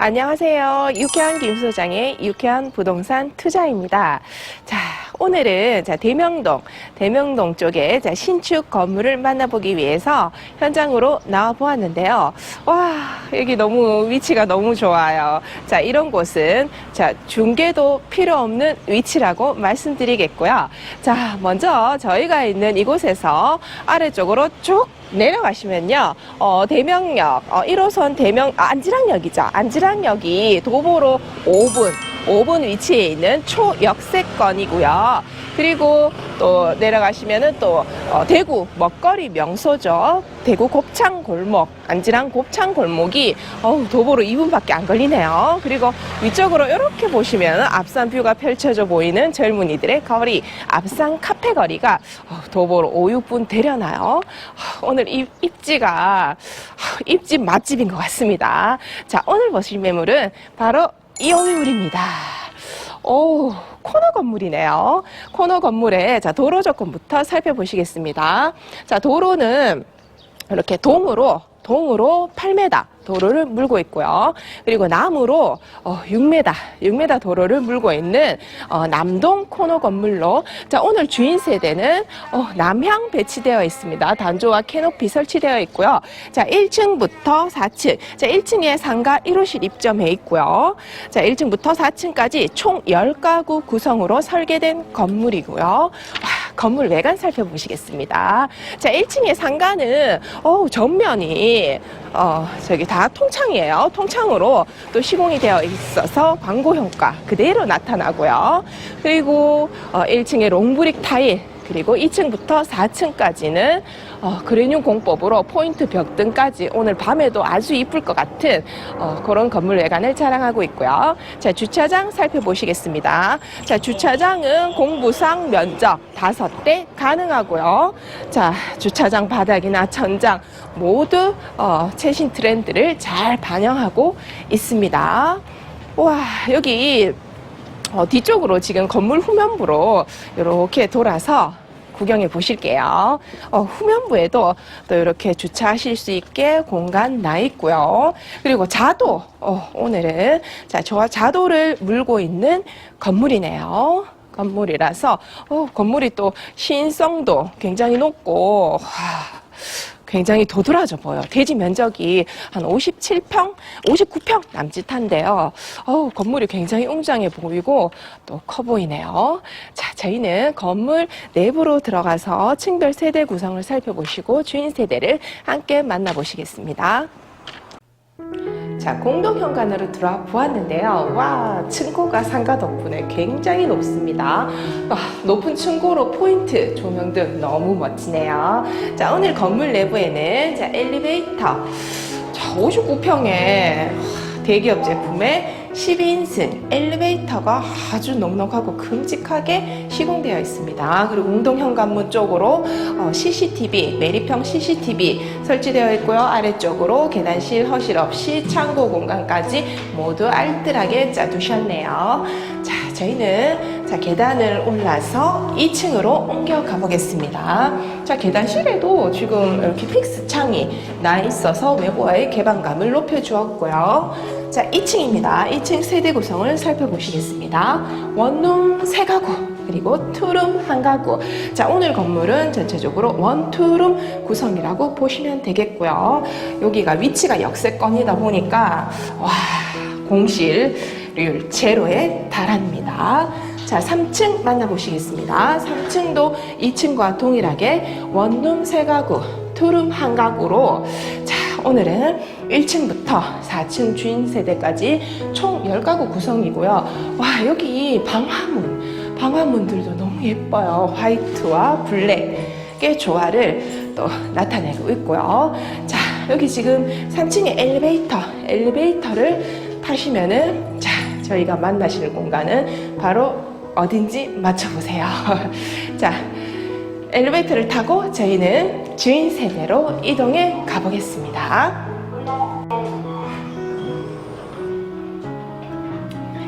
안녕하세요. 유쾌한 김 소장의 유쾌한 부동산 투자입니다. 자, 오늘은 자, 대명동, 대명동 쪽에 자, 신축 건물을 만나보기 위해서 현장으로 나와 보았는데요. 와, 여기 너무 위치가 너무 좋아요. 자, 이런 곳은 자, 중개도 필요 없는 위치라고 말씀드리겠고요. 자, 먼저 저희가 있는 이곳에서 아래쪽으로 쭉 내려가시면요, 어, 대명역, 어, 1호선 대명, 아, 안지랑역이죠. 안지랑역이 도보로 5분, 5분 위치에 있는 초역세권이고요. 그리고 또 내려가시면은 또 어, 대구 먹거리 명소죠. 대구 곱창 골목, 안지랑 곱창 골목이 어우, 도보로 2분밖에 안 걸리네요. 그리고 위쪽으로 이렇게 보시면 앞산 뷰가 펼쳐져 보이는 젊은이들의 거리, 앞산 카페 거리가 어, 도보로 5, 6분 되려나요? 어, 오늘 입, 입지가 어, 입집 맛집인 것 같습니다. 자, 오늘 보실 매물은 바로 이용매물입니다. 오, 코너 건물이네요. 코너 건물에 자 도로 조건부터 살펴보시겠습니다. 자 도로는 이렇게 동으로 동으로 8m 도로를 물고 있고요. 그리고 나무로 어, 6m, 6m 도로를 물고 있는 어, 남동 코너 건물로 자 오늘 주인 세대는 어, 남향 배치되어 있습니다. 단조와 캐노피 설치되어 있고요. 자 1층부터 4층, 자 1층에 상가 1호실 입점해 있고요. 자 1층부터 4층까지 총 10가구 구성으로 설계된 건물이고요. 와, 건물 외관 살펴보시겠습니다. 자, 1층의 상가는 어우, 전면이 어, 저기 다 통창이에요. 통창으로 또 시공이 되어 있어서 광고 효과 그대로 나타나고요. 그리고 어, 1층의 롱브릭 타일 그리고 2층부터 4층까지는 어, 그레뇽 공법으로 포인트 벽등까지 오늘 밤에도 아주 이쁠 것 같은 어, 그런 건물 외관을 자랑하고 있고요. 자, 주차장 살펴보시겠습니다. 자, 주차장은 공부상 면적 다섯 대 가능하고요. 자, 주차장 바닥이나 천장 모두 어, 최신 트렌드를 잘 반영하고 있습니다. 와, 여기 어, 뒤쪽으로 지금 건물 후면부로 이렇게 돌아서 구경해 보실게요. 어, 후면부에도 또 이렇게 주차하실 수 있게 공간 나 있고요. 그리고 자도, 어, 오늘은 자, 저 자도를 물고 있는 건물이네요. 건물이라서, 어, 건물이 또 신성도 굉장히 높고, 와, 굉장히 도드라져 보여. 대지 면적이 한 57평, 59평 남짓한데요. 어우, 건물이 굉장히 웅장해 보이고 또 커 보이네요. 자, 저희는 건물 내부로 들어가서 층별 세대 구성을 살펴보시고 주인 세대를 함께 만나보시겠습니다. 자, 공동 현관으로 들어와 보았는데요. 와, 층고가 상가 덕분에 굉장히 높습니다. 와, 높은 층고로 포인트, 조명 등 너무 멋지네요. 자, 오늘 건물 내부에는 자, 엘리베이터. 자, 59평에 대기업 제품의 12인승 엘리베이터가 아주 넉넉하고 큼직하게 시공되어 있습니다. 그리고 운동 현관문 쪽으로 어, CCTV, 매립형 CCTV 설치되어 있고요. 아래쪽으로 계단실, 허실 없이 창고 공간까지 모두 알뜰하게 짜두셨네요. 자, 저희는 자, 계단을 올라서 2층으로 옮겨 가보겠습니다. 자, 계단실에도 지금 이렇게 픽스 창이 나 있어서 외부와의 개방감을 높여주었고요. 자, 2층입니다. 2층 세대 구성을 살펴보시겠습니다. 원룸 세 가구, 그리고 투룸 한 가구. 자, 오늘 건물은 전체적으로 원, 투룸 구성이라고 보시면 되겠고요. 여기가 위치가 역세권이다 보니까, 와, 공실률 제로에 달합니다. 자, 3층 만나보시겠습니다. 3층도 2층과 동일하게 원룸 세 가구, 투룸 한 가구로 자, 오늘은 1층부터 4층 주인 세대까지 총 10가구 구성이고요. 와, 여기 방화문, 방화문들도 너무 예뻐요. 화이트와 블랙의 조화를 또 나타내고 있고요. 자, 여기 지금 3층에 엘리베이터, 엘리베이터를 타시면은 자, 저희가 만나실 공간은 바로 어딘지 맞춰보세요. 자, 엘리베이터를 타고 저희는 주인 세대로 이동해 가보겠습니다.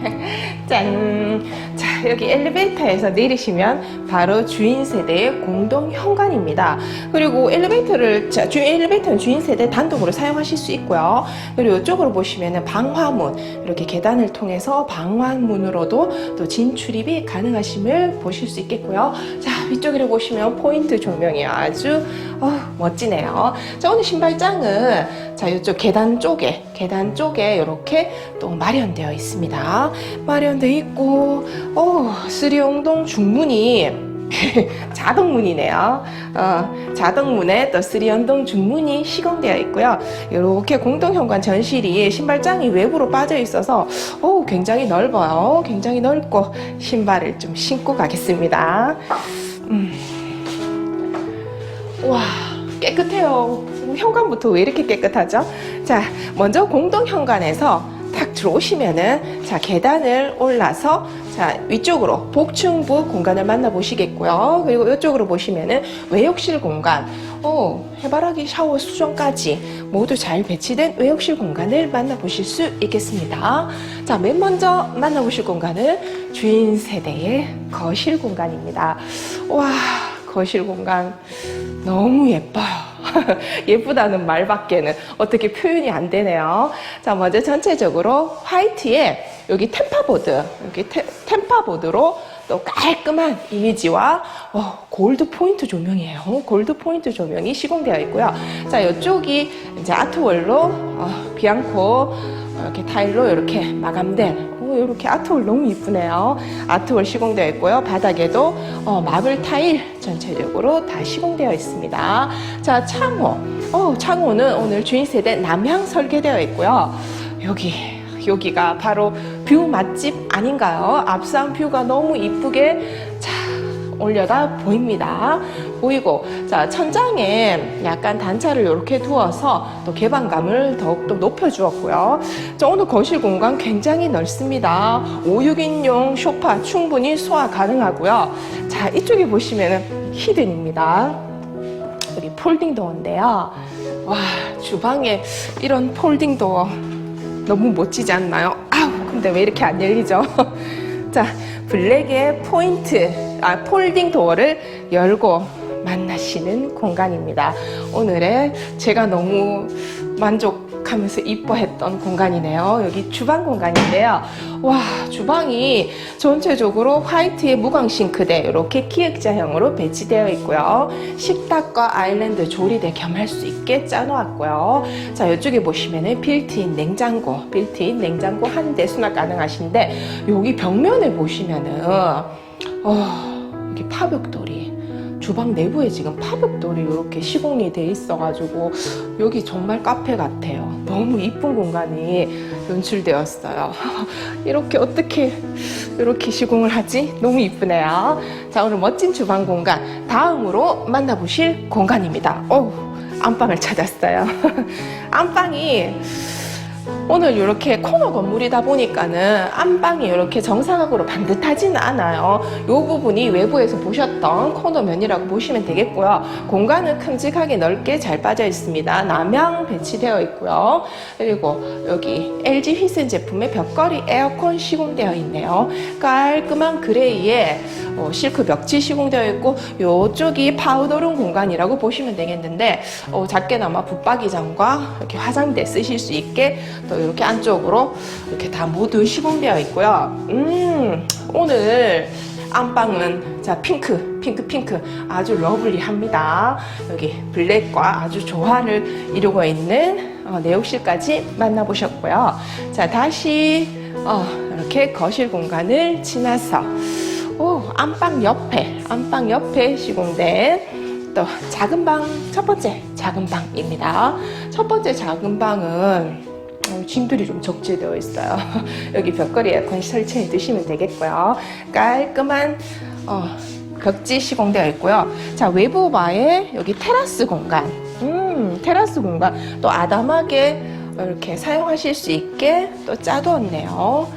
짠! 자, 여기 엘리베이터에서 내리시면 바로 주인 세대의 공동 현관입니다. 그리고 엘리베이터를 자, 주 엘리베이터는 주인 세대 단독으로 사용하실 수 있고요. 그리고 이쪽으로 보시면은 방화문 이렇게 계단을 통해서 방화문으로도 또 진출입이 가능하심을 보실 수 있겠고요. 자 위쪽으로 보시면 포인트 조명이 아주 어, 멋지네요. 자 오늘 신발장은 자 이쪽 계단 쪽에 계단 쪽에 이렇게 또 마련되어 있습니다. 마련되어 있고 어 쓰리용동 중문이 자동문이네요. 어, 자동문에 또 쓰리연동 중문이 시공되어 있고요. 이렇게 공동현관 전실이 신발장이 외부로 빠져 있어서 오, 굉장히 넓어요. 굉장히 넓고 신발을 좀 신고 가겠습니다. 음. 와 깨끗해요. 현관부터 왜 이렇게 깨끗하죠? 자, 먼저 공동현관에서 딱 들어오시면은 자 계단을 올라서 자 위쪽으로 복층부 공간을 만나보시겠고요. 그리고 이쪽으로 보시면은 외욕실 공간, 오 해바라기 샤워 수정까지 모두 잘 배치된 외욕실 공간을 만나보실 수 있겠습니다. 자 맨 먼저 만나보실 공간은 주인 세대의 거실 공간입니다. 와 거실 공간 너무 예뻐요. 예쁘다는 말밖에는 어떻게 표현이 안 되네요. 자, 먼저 전체적으로 화이트에 여기 템파보드, 여기 테, 템파보드로 또 깔끔한 이미지와 어, 골드 포인트 조명이에요. 골드 포인트 조명이 시공되어 있고요. 자, 이쪽이 이제 아트월로 어, 비앙코 이렇게 타일로 이렇게 마감된 오, 이렇게 아트월 너무 이쁘네요. 아트월 시공되어 있고요. 바닥에도 어, 마블 타일 전체적으로 다 시공되어 있습니다. 자, 창호. 어, 창호는 오늘 주인 세대 남향 설계되어 있고요. 여기 여기가 바로 뷰 맛집 아닌가요? 앞상 뷰가 너무 이쁘게 자 올려다 보입니다. 보이고 자 천장에 약간 단차를 이렇게 두어서 또 개방감을 더욱더 높여주었고요. 자 오늘 거실 공간 굉장히 넓습니다. 5, 6인용 소파 충분히 소화 가능하고요. 자 이쪽에 보시면은 히든입니다. 여기 폴딩 도어인데요. 와 주방에 이런 폴딩 도어 너무 멋지지 않나요? 아우 근데 왜 이렇게 안 열리죠? 자 블랙의 포인트 아 폴딩 도어를 열고 만나시는 공간입니다. 오늘의 제가 너무 만족 하면서 이뻐했던 공간이네요. 여기 주방 공간인데요. 와 주방이 전체적으로 화이트의 무광 싱크대 이렇게 기획자형으로 배치되어 있고요. 식탁과 아일랜드 조리대 겸할 수 있게 짜놓았고요. 자 이쪽에 보시면은 빌트인 냉장고, 빌트인 냉장고 한 대 수납 가능하신데 여기 벽면에 보시면은 어, 여기 파벽돌이 주방 내부에 지금 파벽돌이 이렇게 시공이 돼 있어가지고 여기 정말 카페 같아요. 너무 이쁜 공간이 연출되었어요. 이렇게 어떻게 이렇게 시공을 하지? 너무 이쁘네요. 자 오늘 멋진 주방 공간 다음으로 만나보실 공간입니다. 오 안방을 찾았어요. 안방이 오늘 이렇게 코너 건물이다 보니까는 안방이 이렇게 정사각으로 반듯하지는 않아요. 이 부분이 외부에서 보셨던 코너 면이라고 보시면 되겠고요. 공간은 큼직하게 넓게 잘 빠져 있습니다. 남향 배치되어 있고요. 그리고 여기 LG 휘슨 제품의 벽걸이 에어컨 시공되어 있네요. 깔끔한 그레이에 어, 실크 벽지 시공되어 있고 이쪽이 파우더룸 공간이라고 보시면 되겠는데 어, 작게나마 붙박이장과 이렇게 화장대 쓰실 수 있게 또 이렇게 안쪽으로 이렇게 다 모두 시공되어 있고요. 음 오늘 안방은 자 핑크 핑크 핑크 아주 러블리합니다. 여기 블랙과 아주 조화를 이루고 있는 어, 내욕실까지 만나보셨고요. 자 다시 어, 이렇게 거실 공간을 지나서 오, 안방 옆에, 안방 옆에 시공된 또 작은 방, 첫 번째 작은 방입니다. 첫 번째 작은 방은 어, 짐들이 좀 적재되어 있어요. 여기 벽걸이 에어컨 설치해 두시면 되겠고요. 깔끔한 어, 벽지 시공되어 있고요. 자, 외부 바에 여기 테라스 공간. 음, 테라스 공간. 또 아담하게 이렇게 사용하실 수 있게 또 짜두었네요.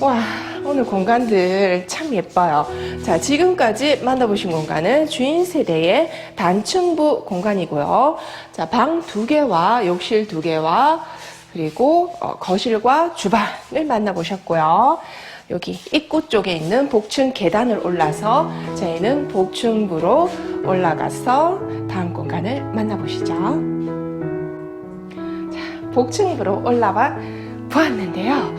와, 오늘 공간들 참 예뻐요. 자, 지금까지 만나보신 공간은 주인 세대의 단층부 공간이고요. 자, 방 두 개와 욕실 두 개와 그리고 어, 거실과 주방을 만나보셨고요. 여기 입구 쪽에 있는 복층 계단을 올라서 저희는 복층부로 올라가서 다음 공간을 만나보시죠. 자, 복층부로 올라와 보았는데요.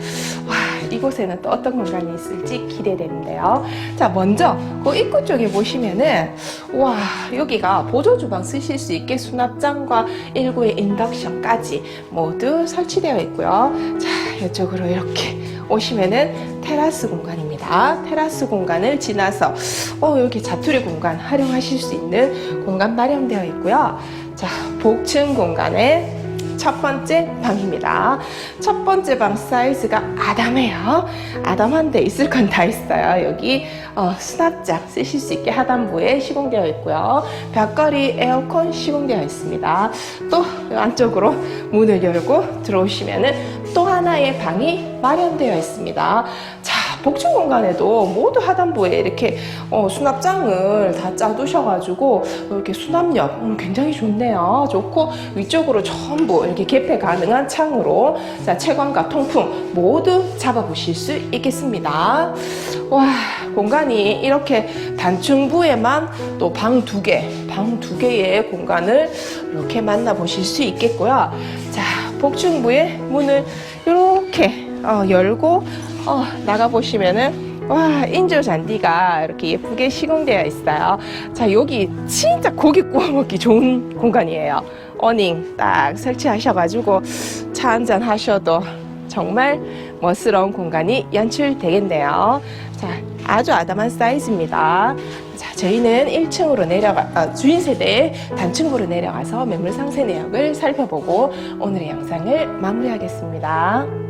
와, 이곳에는 또 어떤 공간이 있을지 기대되는데요. 자, 먼저 그 입구 쪽에 보시면은 와, 여기가 보조 주방 쓰실 수 있게 수납장과 일구의 인덕션까지 모두 설치되어 있고요. 자, 이쪽으로 이렇게 오시면은 테라스 공간입니다. 테라스 공간을 지나서 어, 여기 자투리 공간 활용하실 수 있는 공간 마련되어 있고요. 자, 복층 공간에 첫 번째 방입니다. 첫 번째 방 사이즈가 아담해요. 아담한데 있을 건 다 있어요. 여기 어, 수납장 쓰실 수 있게 하단부에 시공되어 있고요. 벽걸이 에어컨 시공되어 있습니다. 또 안쪽으로 문을 열고 들어오시면은 또 하나의 방이 마련되어 있습니다. 자, 복층 공간에도 모두 하단부에 이렇게 어, 수납장을 다 짜두셔가지고 이렇게 수납력 음, 굉장히 좋네요. 좋고 위쪽으로 전부 이렇게 개폐 가능한 창으로 자, 채광과 통풍 모두 잡아보실 수 있겠습니다. 와 공간이 이렇게 단층부에만 또 방 두 개, 방 두 개의 공간을 이렇게 만나보실 수 있겠고요. 자 복층부의 문을 이렇게 어, 열고 어, 나가 보시면은 와 인조 잔디가 이렇게 예쁘게 시공되어 있어요. 자 여기 진짜 고기 구워 먹기 좋은 공간이에요. 어닝 딱 설치하셔가지고 차 한잔 하셔도 정말 멋스러운 공간이 연출되겠네요. 자 아주 아담한 사이즈입니다. 자 저희는 1층으로 내려가 아, 주인 세대 단층부로 내려가서 매물 상세 내역을 살펴보고 오늘의 영상을 마무리하겠습니다.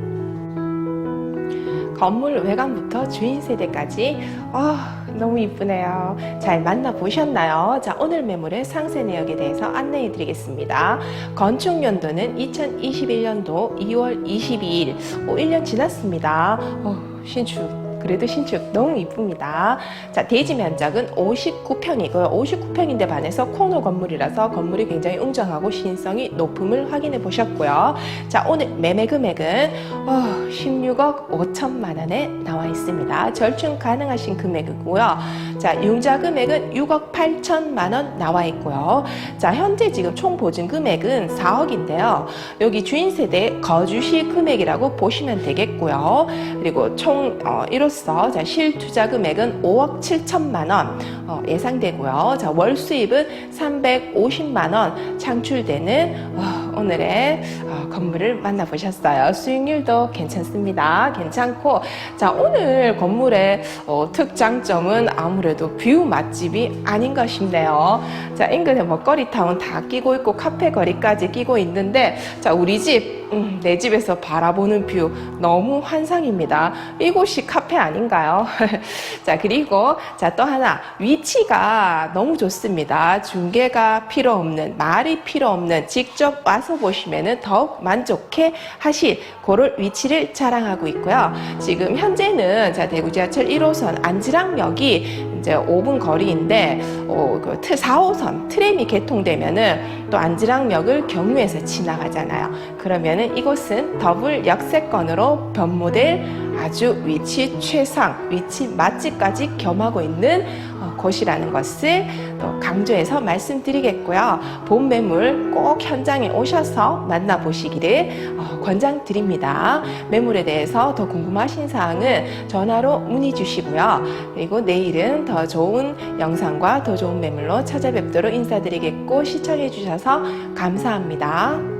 건물 외관부터 주인 세대까지 아 너무 이쁘네요. 잘 만나보셨나요? 자 오늘 매물의 상세 내역에 대해서 안내해 드리겠습니다. 건축 연도는 2021년도 2월 22일 오, 1년 지났습니다. 어, 신축 그래도 신축 너무 이쁩니다. 자, 대지 면적은 59평이고요. 59평인데 반해서 코너 건물이라서 건물이 굉장히 웅장하고 신성이 높음을 확인해 보셨고요. 자, 오늘 매매 금액은 어, 16억 5천만 원에 나와 있습니다. 절충 가능하신 금액이고요. 자, 융자 금액은 6억 8천만 원 나와 있고요. 자, 현재 지금 총 보증 금액은 4억인데요. 여기 주인 세대 거주시 금액이라고 보시면 되겠고요. 그리고 총 어, 이로써 자, 실투자 금액은 5억 7천만 원 어, 예상되고요. 자, 월 수입은 350만 원 창출되는 어, 오늘의 어, 건물을 만나보셨어요. 수익률도 괜찮습니다. 괜찮고 자 오늘 건물의 어, 특장점은 아무래도 뷰 맛집이 아닌가 싶네요. 자 인근에 먹거리 타운 다 끼고 있고 카페 거리까지 끼고 있는데 자 우리 집 음, 내 집에서 바라보는 뷰 너무 환상입니다. 이곳이 카페 아닌가요? 자, 그리고 자, 또 하나 위치가 너무 좋습니다. 중개가 필요 없는, 말이 필요 없는 직접 와서 보시면은 더욱 만족해 하실 그럴 위치를 자랑하고 있고요. 지금 현재는 자, 대구 지하철 1호선 안지랑역이 이제 5분 거리인데 어, 그 4호선 트램이 개통되면은 또 안지랑역을 경유해서 지나가잖아요. 그러면은 이곳은 더블 역세권으로 변모될 아주 위치 최상, 위치 맛집까지 겸하고 있는 어, 곳이라는 것을 또 강조해서 말씀드리겠고요. 본 매물 꼭 현장에 오셔서 만나보시기를 어, 권장드립니다. 매물에 대해서 더 궁금하신 사항은 전화로 문의 주시고요. 그리고 내일은 더 좋은 영상과 더 좋은 매물로 찾아뵙도록 인사드리겠고 시청해 주셔서 감사합니다.